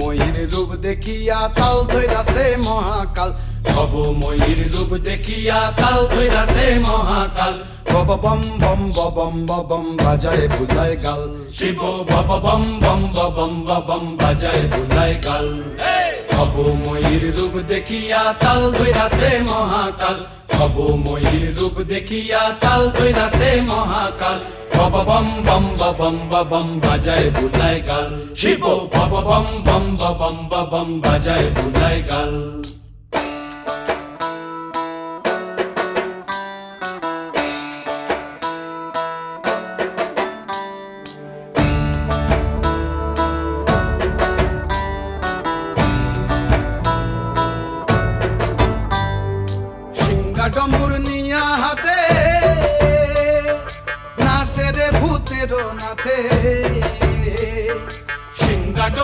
ময়ূর রূপ দেখিয়া তাল ধৈরাছে মহাকাল। ভব ময়ূর রূপ দেখিয়া তাল ধৈরাছে মহাকাল। বব বম বম বম বম বাজায় বুলায় গাল। শিব বব বম বম বম বম বাজায় বুলায় গাল। ভব ময়ূর রূপ দেখিয়া তাল ধৈরাছে মহাকাল। ভব ময়ূর রূপ দেখিয়া তাল ধৈরাছে মহাকাল। বব বম বম বম বম বাজায় বুলায় গাল শিব বব বম বম বম বম বাজায় বুলায় গাল ডম্বুর নিয়া হাতে নাথে সিংহাটো